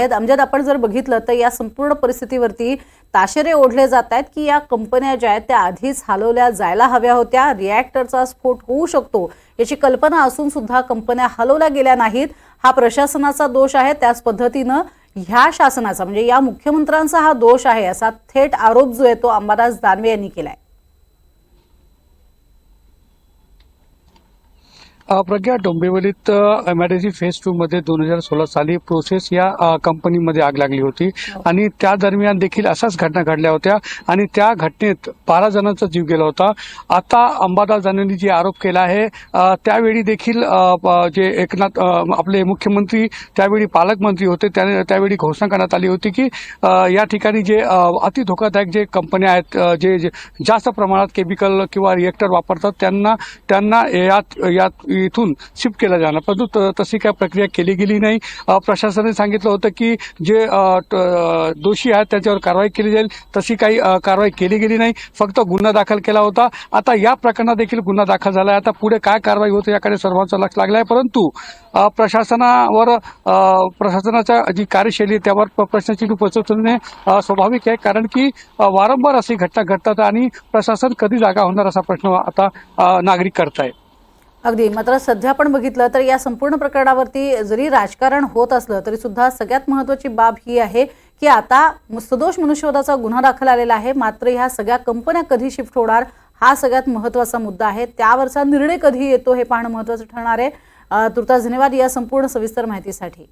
आहेत. अमजद आपण जर बघितलं तर या संपूर्ण परिस्थितीवरती ताशेरे ओढले जात आहेत की या कंपन्या ज्या आहेत त्या आधीच हलवल्या जायला हव्या होत्या. रिॲक्टरचा स्फोट होऊ शकतो याची कल्पना असून सुद्धा कंपन्या हलवल्या गेल्या नाहीत. हा प्रशासनाचा दोष आहे. त्याच पद्धतीनं ह्या शासनाचा म्हणजे या मुख्यमंत्र्यांचा हा दोष आहे असा थेट आरोप जो आहे तो अंबादास दानवे यांनी केलाय. प्रज्ञा डोंबिवलीत एमआयडीसी फेज टू मध्ये दोन हजार सोळा साली प्रोसेस या कंपनीमध्ये आग लागली होती. आणि त्या दरम्यान देखील अशाच घटना घडल्या होत्या. आणि त्या घटनेत बारा जणांचा जीव गेला होता. आता अंबादास दानवेंनी जे आरोप केला आहे त्यावेळी देखील जे एकनाथ आपले मुख्यमंत्री त्यावेळी पालकमंत्री होते त्या- त्यावेळी घोषणा करण्यात आली होती की या ठिकाणी जे अति धोकादायक जे कंपन्या आहेत जे जास्त प्रमाणात केमिकल किंवा रिएक्टर वापरतात त्यांना त्यांना यात यात इथून शिफ्ट केलं जाणार. परंतु त- तशी काय प्रक्रिया केली गेली नाही. प्रशासनाने सांगितलं होतं की जे दोषी आहेत त्याच्यावर कारवाई केली जाईल. तशी काही कारवाई केली गेली नाही. फक्त गुन्हा दाखल केला होता. आता या प्रकरणात देखील गुन्हा दाखल झाला आहे. आता पुढे काय कारवाई होते याकडे सर्वांचं लक्ष लागलं आहे परंतु प्रशासनावर प्रशासनाच्या जी कार्यशैली आहे त्यावर प- प्रश्नचिन्ह उपस्थित स्वाभाविक आहे. कारण की वारंवार अशी घटना घडतात आणि प्रशासन कधी जागा होणार असा प्रश्न आता नागरिक करताय अगदी. मात्र सध्या पण बघितलं तर या संपूर्ण प्रकरणावरती जरी राजकारण होत असलं तरी सुद्धा सगळ्यात महत्वाची बाब ही आहे की आता सदोष मनुष्यवधाचा गुन्हा दाखल आलेला आहे. मात्र ह्या सगळ्या कंपन्या कधी शिफ्ट होणार हा सगळ्यात महत्त्वाचा मुद्दा आहे. त्यावरचा निर्णय कधी येतो हे पाहणं महत्वाचं ठरणार आहे. तुर्तास धन्यवाद या संपूर्ण सविस्तर माहितीसाठी.